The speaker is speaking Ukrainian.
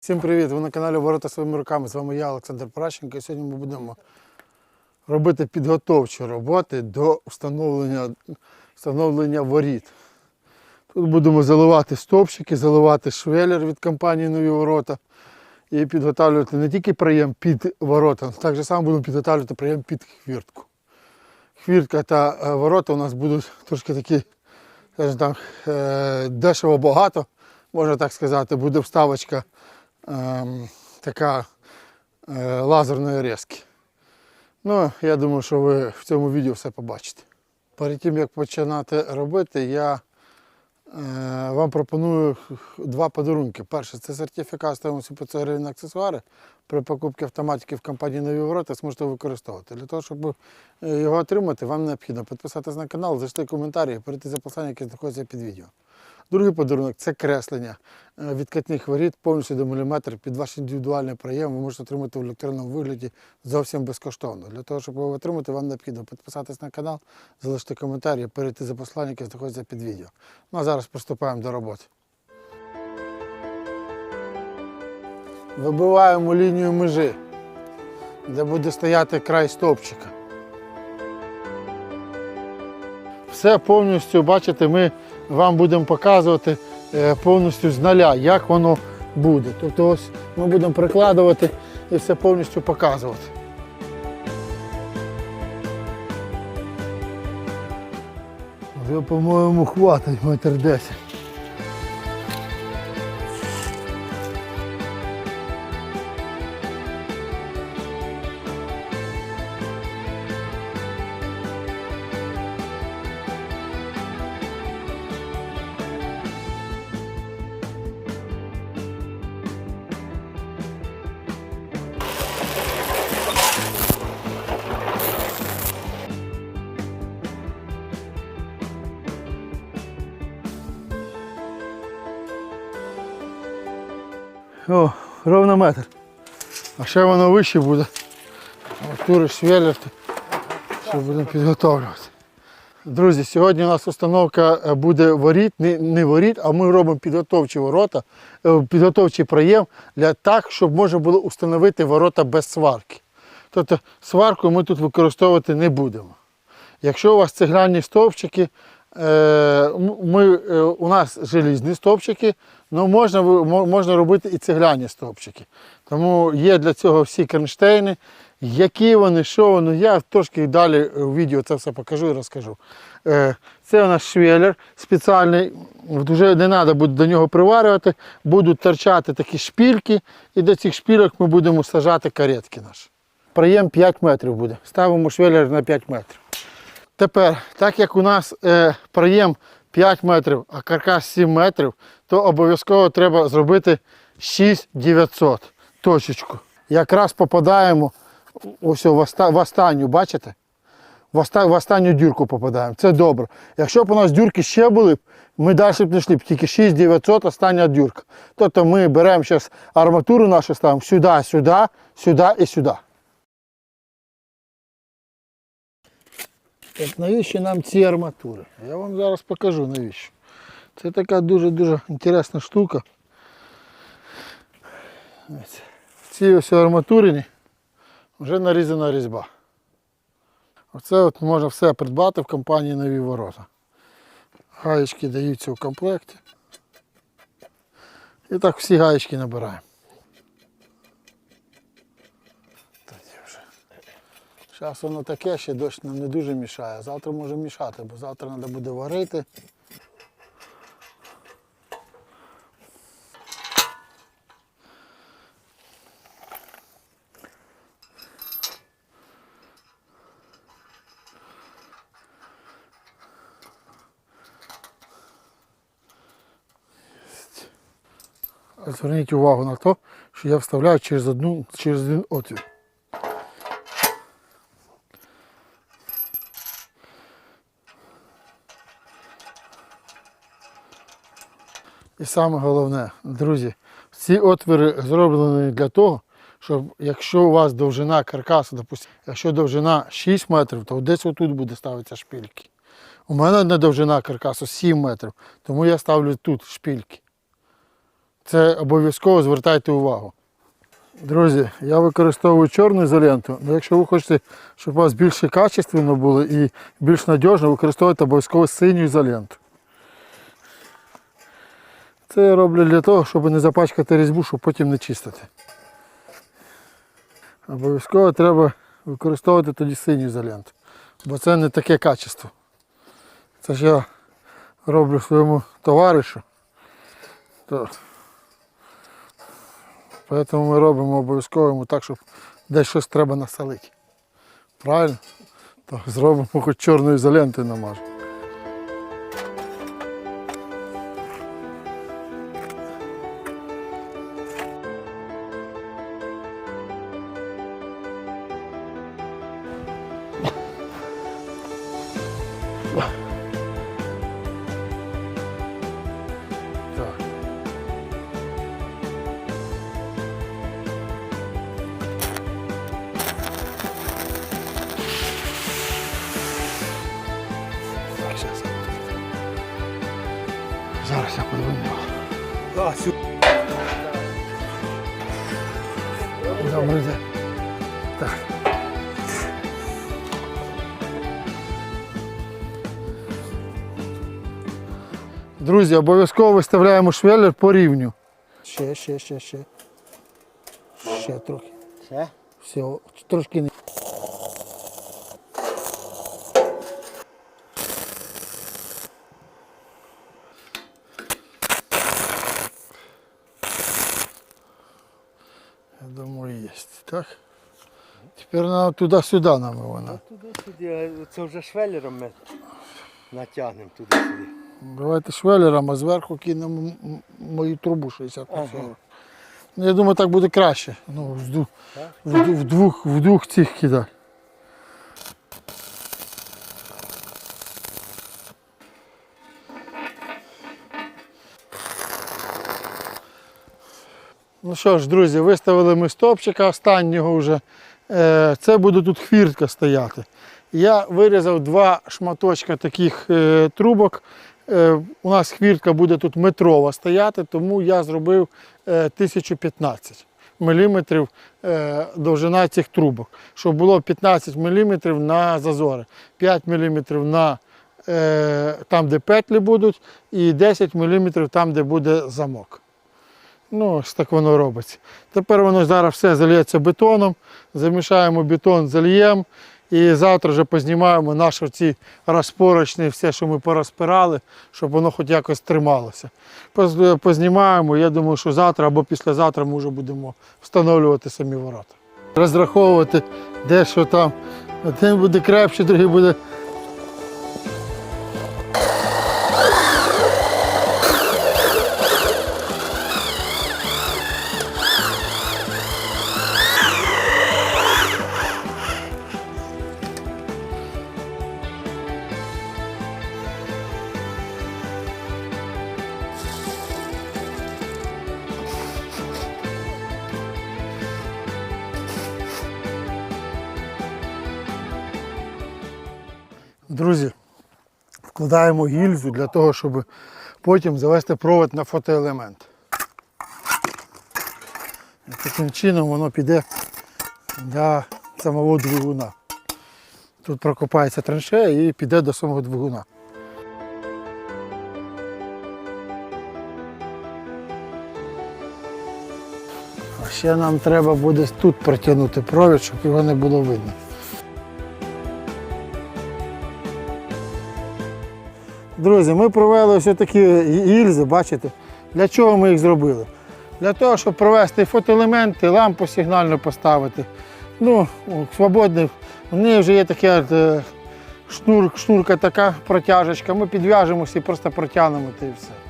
Всім привіт! Ви на каналі Ворота своїми руками. З вами я, Олександр Пращенко. І сьогодні ми будемо робити підготовчі роботи до встановлення, встановлення воріт. Тут будемо заливати стовпчики, заливати швелер від компанії Нові Ворота і підготовлювати не тільки проєм під ворота, так само будемо підготовлювати проєм під хвіртку. Хвіртка та е, ворота у нас будуть трошки такі, скажімо так, е, дешево багато, можна так сказати, буде вставочка така е, лазерної резки. Ну, я думаю, що ви в цьому відео все побачите. Перед тим, як починати робити, я е, вам пропоную два подарунки. Перше, це сертифікат стоїмості 500 гривень аксесуари. При покупці автоматики в компанії Нові Ворота зможете використовувати. Для того, щоб е, його отримати, вам необхідно підписатись на канал, залишити коментарі і перейти за посиланням, яке знаходиться під відео. Другий подарунок це креслення е, відкатних воріт повністю до міліметр під ваш індивідуальний проєм. Ви можете отримати в електронному вигляді зовсім безкоштовно. Для того, щоб його отримати, вам необхідно підписатись на канал, залишити коментарі, перейти за посиланням, яке знаходиться під відео. Ну а зараз приступаємо до роботи. Вибиваємо лінію межі, де буде стояти край стовпчика. Все повністю, бачите, ми вам будемо показувати е, повністю з нуля, як воно буде. Тобто ось ми будемо прикладувати і все повністю показувати. Вже, по-моєму, хватить метр десять. О, ровно метр. А ще воно вище буде. Тури швелерти, що будемо підготовлювати. Друзі, сьогодні у нас установка е, буде воріт, не, не воріт, а ми робимо підготовчі ворота, е, підготовчий проєм для так, щоб можна було установити ворота без сварки. Тобто сварку ми тут використовувати не будемо. Якщо у вас цегляні стовпчики, е, ми, у нас желізні стовпчики, але можна, можна робити і цегляні стовпчики. Тому є для цього всі кронштейни. Які вони, що вони, я трошки далі в відео це все покажу і розкажу. Е, Це у нас швелер спеціальний, вже не треба буде до нього приварювати, будуть торчати такі шпільки, і до цих шпільок ми будемо сажати каретки наші. Проєм 5 метрів буде. Ставимо швелер на 5 метрів. Тепер, так як у нас е, проєм 5 метрів, а каркас 7 метрів, то обов'язково треба зробити 6900 точечку. Якраз попадаємо ось в, останню, бачите? В, останню дюрку попадаємо. Це добре. Якщо б у нас дюрки ще були, ми далі б не йшли тільки 6900 остання дюрка. Тобто ми беремо зараз арматуру нашу ставимо сюди, сюди, сюди і сюди. Так навіщо нам ці арматури? Я вам зараз покажу навіщо. Це така дуже-дуже інтересна штука. Цій ось арматурині вже нарізана різьба. Оце от можна все придбати в компанії Нові Ворота. Гаєчки даються в комплекті. І так всі гаєчки набираємо. Тоді вже. Зараз воно таке, ще дощ нам не дуже мішає. Завтра може мішати, бо завтра треба буде варити. Зверніть увагу на те, що я вставляю через одну через один отвір. І саме головне, друзі, ці отвори зроблені для того, щоб якщо у вас довжина каркасу, допустимо, якщо довжина 6 метрів, то десь отут буде ставитися шпильки. У мене одна довжина каркасу 7 метрів, тому я ставлю тут шпильки. Це обов'язково звертайте увагу. Друзі, я використовую чорну ізоленту, але якщо ви хочете, щоб у вас більше качественно було і більш надіжно, використовуйте обов'язково синю ізоленту. Це я роблю для того, щоб не запачкати різьбу, щоб потім не чистити. Обов'язково треба використовувати тоді синю ізоленту, бо це не таке качество. Це ж я роблю своєму товаришу. Тому ми робимо обов'язково так, щоб десь щось треба насолити. Правильно? То зробимо хоч чорною ізолентою намажемо. Зараз я подивлю. А, сю... Добре, йде. Так. Друзі, обов'язково виставляємо швеллер по рівню. Ще, ще, ще, ще. Ще трохи. Ще? Все, трошки не. Я думаю, є. Так. Тепер нам туди-сюди нам вона. Туди-сюди, це вже швелером ми натягнемо туди-сюди. Давайте швелером, а зверху кинемо мою трубу 60 на Ага. Ну, я думаю, так буде краще. Ну, в, ду- Так? в, в, двох, в двох цих кидай. Ну що ж, друзі, виставили ми стопчика останнього вже. Е, Це буде тут хвіртка стояти. Я вирізав два шматочка таких е, трубок. Е, У нас хвіртка буде тут метрова стояти, тому я зробив е, 1015 мм довжина цих трубок, щоб було 15 мм на зазори, 5 мм на там, де петлі будуть, і 10 мм там, де буде замок. Ну, ось так воно робиться. Тепер воно зараз все зальється бетоном, замішаємо бетон, зальємо. І завтра вже познімаємо наші ці розпорочні, все, що ми порозпирали, щоб воно хоч якось трималося. Познімаємо, я думаю, що завтра або післязавтра ми вже будемо встановлювати самі ворота. Розраховувати, де що там. Один буде крепший, другий буде. Друзі, вкладаємо гільзу для того, щоб потім завести провод на фотоелемент. І таким чином воно піде для самого двигуна. Тут прокопається траншея і піде до самого двигуна. Ще нам треба буде тут протягнути провід, щоб його не було видно. Друзі, ми провели ось такі гільзи, бачите? Для чого ми їх зробили? Для того, щоб провести фотоелементи, лампу сигнальну поставити. Ну, свободний. В неї вже є така е, шнур, шнурка така протяжечка. Ми підв'яжемося і просто протягнемо і все.